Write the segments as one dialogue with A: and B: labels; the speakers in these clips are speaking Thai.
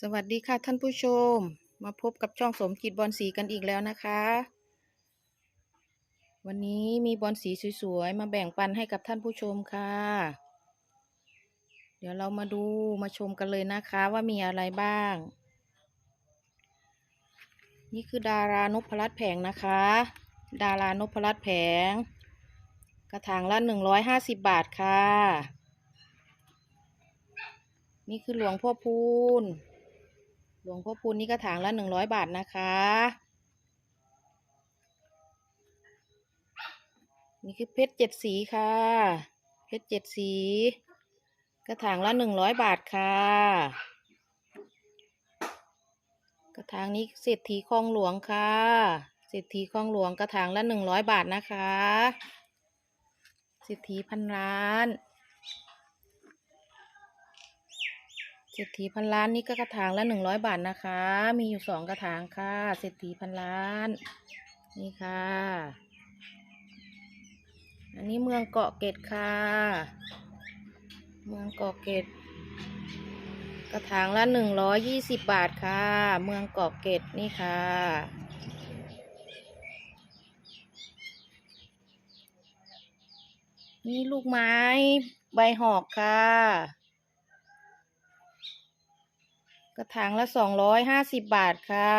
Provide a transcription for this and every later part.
A: สวัสดีค่ะท่านผู้ชม มาพบกับช่องสมจิตบอลสีกันอีกแล้วนะคะ วันนี้มีบอลสีสวยๆ มาแบ่งปันให้กับท่านผู้ชมค่ะ เดี๋ยวเรามาดูมาชมกันเลยนะคะว่ามีอะไรบ้าง นี่คือดารานพรัตน์แผงนะคะ ดารานพรัตน์แผง กระถางละหนึ่งร้อยห้าสิบบาทค่ะ นี่คือหลวงพ่อพูน หลวงพ่อพูนนี่กระถางละหนึ่งร้อยบาทนะคะ นี่คือเพชรเจ็ดสีค่ะ เพชรเจ็ดสี กระถางละหนึ่งร้อยบาทค่ะ กระถางนี้เศรษฐีคลองหลวงค่ะเศรษฐีคลองหลวงกระถางละหนึ่งร้อยบาทนะคะเศรษฐีพันล้าน เศรษฐีพันล้านนี่ก็กระถางละหนึ่งร้อยบาทนะคะ มีอยู่สองกระถางค่ะ เศรษฐีพันล้าน นี่ค่ะ อันนี้เมืองเกาะเกร็ดค่ะ เมืองเกาะเกร็ดกระถางละหนึ่งร้อยยี่สิบบาทค่ะ เมืองเกาะเกร็ดนี่ค่ะนี่ลูกไม้ใบหอกค่ะ กระถางละสองร้อยห้าสิบบาทค่ะ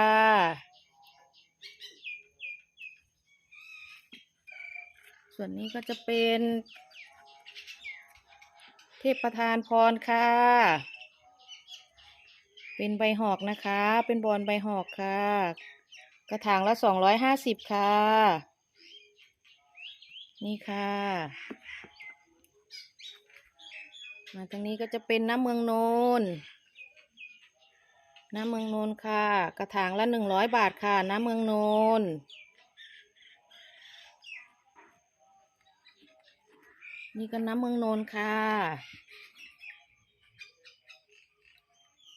A: ส่วนนี้ก็จะเป็น เทพประธานพรค่ะ เป็นใบหอกนะคะ เป็นบอลใบหอกค่ะ กระถางละสองร้อยห้าสิบค่ะ นี่ค่ะมาทางนี้ก็จะเป็นน้ำเมืองโนน น้ำเมืองนนค่ะ กระถางละหนึ่งร้อยบาทค่ะ น้ำเมืองนนนี่ก็น้ำเมืองนนค่ะ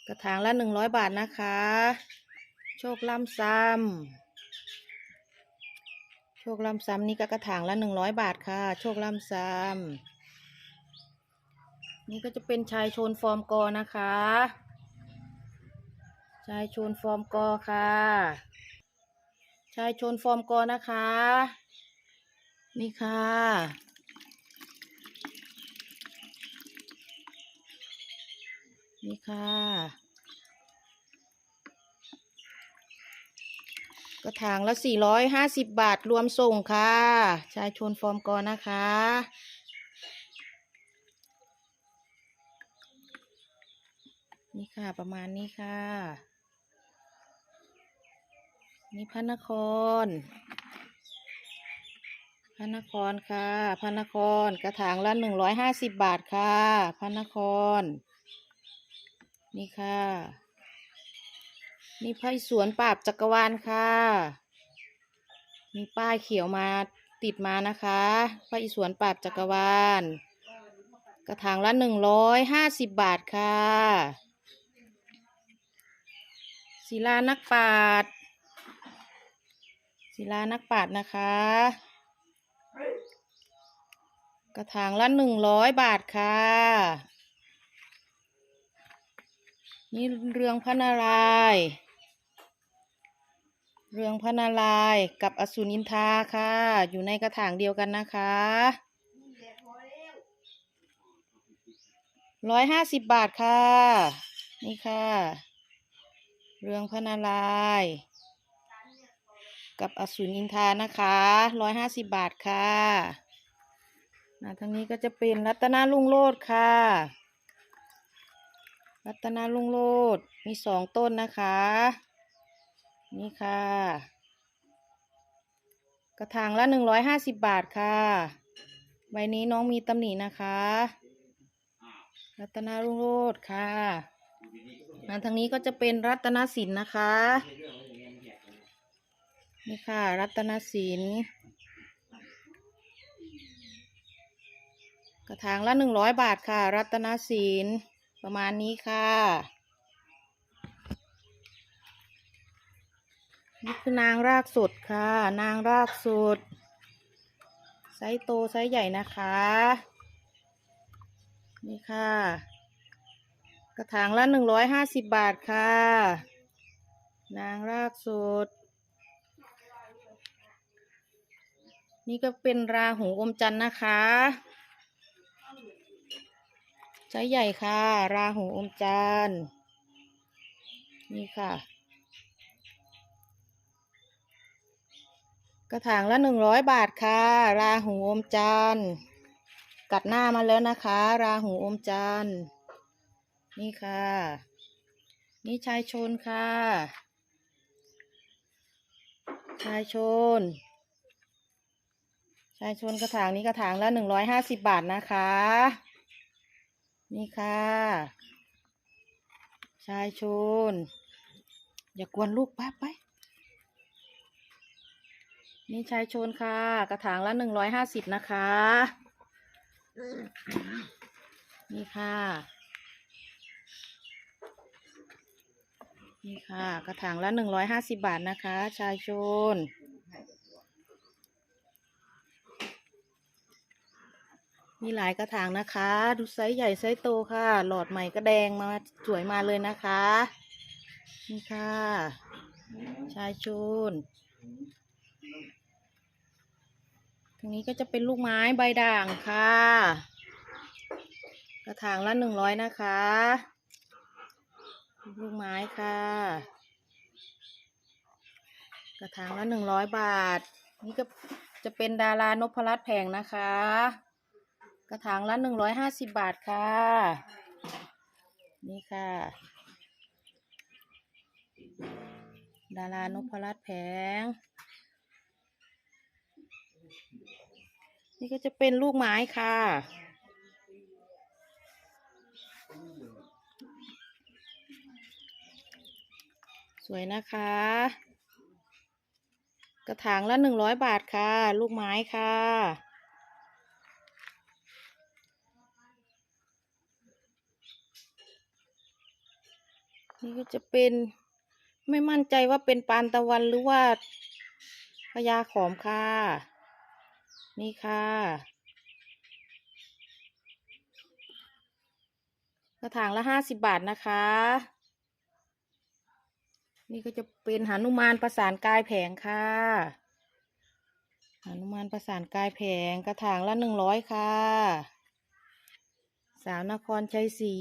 A: กระถางละหนึ่งร้อยบาทนะคะ โชคล่ำซ้ำโชคล่ำซ้ำนี่ก็กระถางละหนึ่งร้อยบาทค่ะ โชคล่ำซ้ำนี่ก็จะเป็นชายโชนฟอร์มกอนะคะ ชายชนฟอร์มกอค่ะ ชายชนฟอร์มกอนะคะ นี่ค่ะ นี่ค่ะกระถางละสี่ร้อยห้าสิบบาทรวมส่งค่ะ ชายชนฟอร์มกอนะคะ นี่ค่ะ ประมาณนี้ค่ะ นี่พระนคร พระนครค่ะ พระนครกระถางละหนึ่งร้อยห้าสิบบาทค่ะ พระนคร นี่ค่ะ นี่พระอิศวรปราบจักรวาลค่ะ มีป้ายเขียวมาติดมานะคะพระอิศวรปราบจักรวาล กระถางละหนึ่งร้อยห้าสิบบาทค่ะศิลานักปราชญ์ ศิลานักปราชญ์นะคะ กระถางละหนึ่งร้อยบาทค่ะ นี่เรืองพระนารายณ์เรืองพระนารายณ์กับอสูรอินทราค่ะ อยู่ในกระถางเดียวกันนะคะร้อยห้าสิบบาทค่ะ นี่ค่ะ เรืองพระนารายณ์ กับอสูรอินทานะคะร้อยห้าสิบบาทค่ะนะทางนี้ก็จะเป็นรัตนาลุงโลดค่ะ รัตนาลุงโลดมีสองต้นนะคะ นี่ค่ะ กระถางละหนึ่งร้อยห้าสิบบาทค่ะ ใบนี้น้องมีตำหนินะคะ รัตนาลุงโลดค่ะทางนี้ก็จะเป็นรัตนสินนะคะ นี่ค่ะ รัตนสินกระถางละหนึ่งร้อยบาทค่ะ รัตนสินประมาณนี้ค่ะ นี่คือนางรากสุดค่ะ นางรากสุด ไซส์โตไซส์ใหญ่นะคะ นี่ค่ะ กระถางละหนึ่งร้อยห้าสิบบาทค่ะ นางรากสุด นี่ก็เป็นราหูอมจันทร์นะคะไซส์ใหญ่ค่ะ ราหูอมจันทร์นี่ค่ะ กระถางละหนึ่งร้อยบาทค่ะ ราหูอมจันทร์กัดหน้ามาแล้วนะคะ ราหูอมจันทร์นี่ค่ะ นี่ชายชนค่ะ ชายชน ชายชนกระถางนี้กระถางละหนึ่งร้อยห้าสิบบาทนะคะ นี่ค่ะ ชายชน อย่ากวนลูกแป๊บไป นี่ชายชนค่ะ กระถางละหนึ่งร้อยห้าสิบนะคะ นี่ค่ะ นี่ค่ะ กระถางละหนึ่งร้อยห้าสิบบาทนะคะ ชายชน มีหลายกระถางนะคะ ดูไซส์ใหญ่ไซส์โตค่ะ หลอดใหม่ก็แดงมาสวยมาเลยนะคะ นี่ค่ะ ชายชูนตรงนี้ก็จะเป็นลูกไม้ใบด่างค่ะ กระถางละหนึ่งร้อยนะคะ ลูกไม้ค่ะ กระถางละหนึ่งร้อยบาท นี่ก็จะเป็นดารานพรัตน์แผงนะคะ กระถางละหนึ่งร้อยห้าสิบบาทค่ะ นี่ค่ะ ดารานพรัตน์แผง นี่ก็จะเป็นลูกไม้ค่ะ สวยนะคะ กระถางละหนึ่งร้อยบาทค่ะ ลูกไม้ค่ะ นี่ก็จะเป็นไม่มั่นใจว่าเป็นปานตะวันหรือว่าพญาขอมค่ะ นี่ค่ะ กระถางละห้าสิบบาทนะคะ นี่ก็จะเป็นหานุมานประสานกายแผงค่ะหานุมานประสานกายแผงกระถางละหนึ่งร้อยค่ะ สาวนครชัยศรี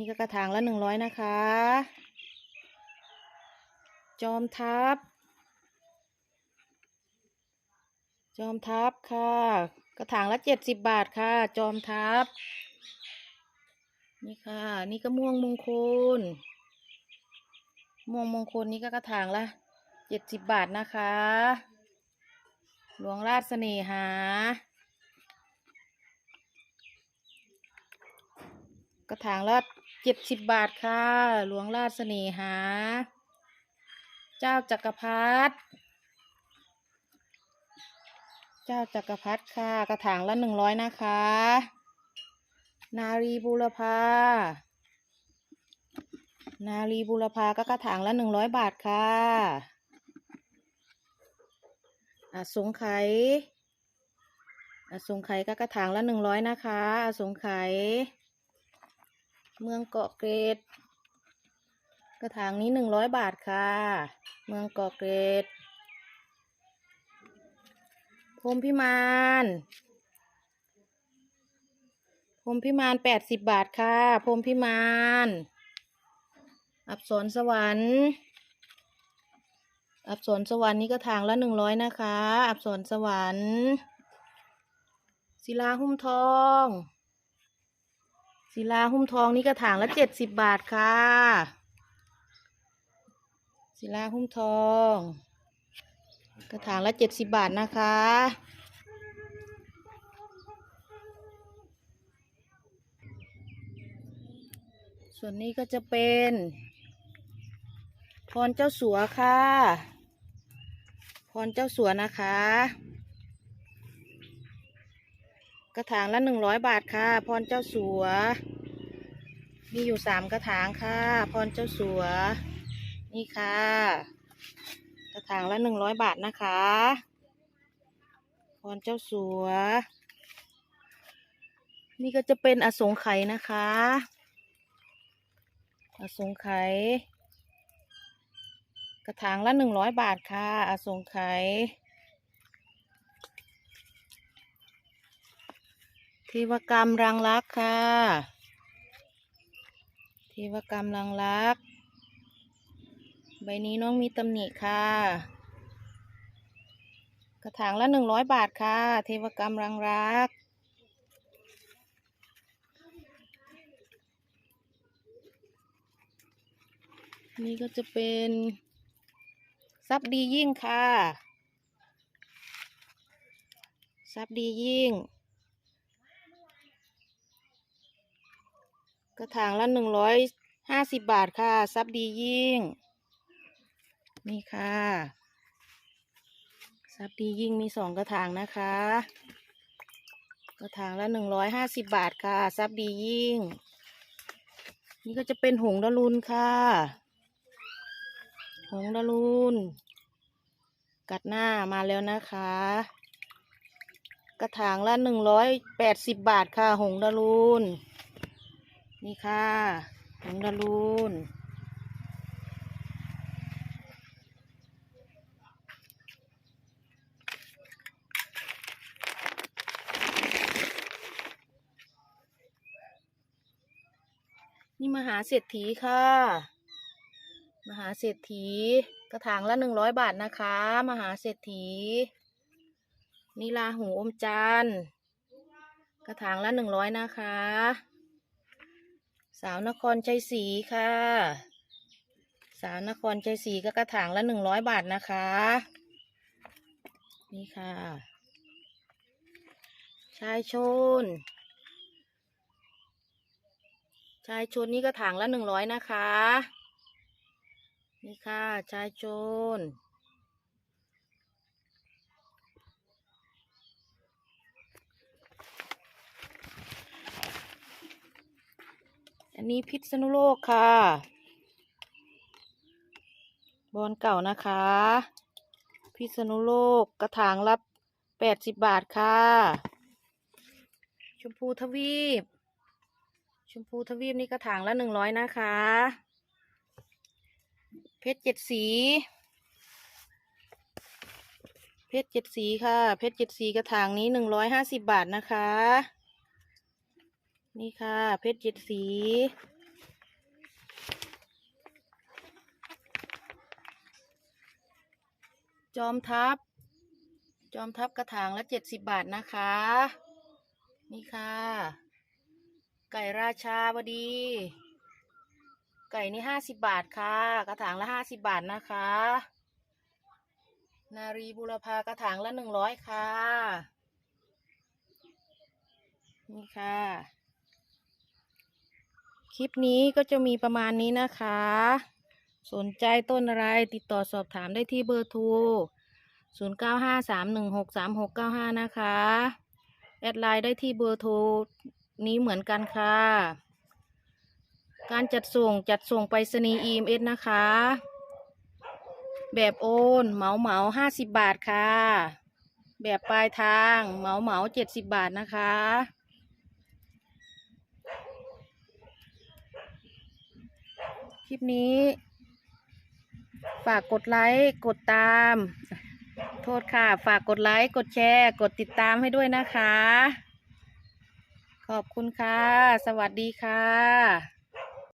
A: นี่ก็กระถางละหนึ่งร้อยนะคะ จอมทัพจอมทัพค่ะ กระถางละเจ็ดสิบบาทค่ะ จอมทัพนี่ค่ะ นี่ก็ม่วงมงคล ม่วงมงคลนี่ก็กระถางละเจ็ดสิบบาทนะคะ หลวงราชเสน่หากระถางละ เจ็ดสิบบาทค่ะ หลวงราชเสน่หา เจ้าจักรพรรดิเจ้าจักรพรรดิค่ะ กระถางละหนึ่งร้อยนะคะ นารีบูรพานารีบูรพาก็กระถางละหนึ่งร้อยบาทค่ะอาสงไขยอาสงไขยก็กระถางละหนึ่งร้อยนะคะอาสงไขย เมืองเกาะเกร็ดกระถางนี้หนึ่งร้อยบาทค่ะ เมืองเกาะเกร็ดพรมพิมานพรมพิมานแปดสิบบาทค่ะ พรมพิมาน อับสรสวรรค์ อับสรสวรรค์นี่ก็ทางละหนึ่งร้อยนะคะ อับสรสวรรค์ศิลาหุ้มทอง ศิลาหุ้มทองนี่ก็ถางละเจ็ดสิบบาทค่ะ ศิลาหุ้มทอง กระถางละเจ็ดสิบบาทนะคะ ส่วนนี้ก็จะเป็นพรเจ้าสัวค่ะ พรเจ้าสัวนะคะ กระถางละหนึ่งร้อยบาทค่ะ พรเจ้าสัว มีอยู่สามกระถางค่ะ พรเจ้าสัว นี่ค่ะ กระถางละหนึ่งร้อยบาทนะคะ พรเจ้าสัว นี่ก็จะเป็นอสงไขยนะคะ อสงไขยกระถางละหนึ่งร้อยบาทค่ะ อสงไขย ทวกรรมรังรักค่ะเทวกรรมรังรัก ใบนี้น้องมีตำหนิค่ะ กระถางละหนึ่งร้อยบาทค่ะ เทวกรรมรังรัก นี่ก็จะเป็นซับดียิ่งค่ะซับดียิ่ง กระถางละหนึ่งร้อยห้าสิบบาทค่ะ ซับดียิ่ง นี่ค่ะ ซับดียิ่งมีสองกระถางนะคะ กระถางละหนึ่งร้อยห้าสิบบาทค่ะ ซับดียิ่ง นี่ก็จะเป็นหงดารุนค่ะ หงดารุน กัดหน้ามาแล้วนะคะ กระถางละหนึ่งร้อยแปดสิบบาทค่ะ หงดารุน นี่ค่ะหงส์ดารุนนี่มหาเศรษฐีค่ะ มหาเศรษฐี กระถางละหนึ่งร้อยบาทนะคะ มหาเศรษฐีนี่ลาหูอมจันทร์กระถางละหนึ่งร้อยนะคะ สาวนครชัยศรีค่ะ สาวนครชัยศรีก็กระถางละหนึ่งร้อยบาทนะคะ นี่ค่ะ ชายชน ชายชนนี่กระถางละหนึ่งร้อยนะคะ นี่ค่ะ ชายโจ อันนี้พิษณุโลกค่ะ บอนเก่านะคะ พิษณุโลกกระถางละแปดสิบบาทค่ะ ชมพูทวีป ชมพูทวีปนี่กระถางละหนึ่งร้อยนะคะ เพชรเจ็ดสี เพชรเจ็ดสีค่ะ เพชรเจ็ดสีกระถางนี้หนึ่งร้อยห้าสิบบาทนะคะ นี่ค่ะ เพชรเจ็ดสี จอมทัพจอมทัพกระถางละเจ็ดสิบบาทนะคะ นี่ค่ะ ไก่ราชาวดี ไก่นี่ห้าสิบบาทค่ะ กระถางละห้าสิบบาทนะคะ นารีบุรพากระถางละหนึ่งร้อยค่ะนี่ค่ะ คลิปนี้ก็จะมีประมาณนี้นะคะ สนใจต้นอะไรติดต่อสอบถามได้ที่เบอร์โทร 0 9 5 3 1 6 3 6 9 5 นะคะ แอดไลน์ได้ที่เบอร์โทรนี้เหมือนกันค่ะ การจัดส่งจัดส่งไปรษณีย์ EMS นะคะ แบบโอนเหมาเหมาห้าสิบบาทค่ะ แบบปลายทางเหมาเหมาเจ็ดสิบบาทนะคะ คลิปนี้ ฝากกดไลค์กดตาม โทษค่ะ ฝากกดไลค์กดแชร์ กดติดตามให้ด้วยนะคะ ขอบคุณค่ะ สวัสดีค่ะ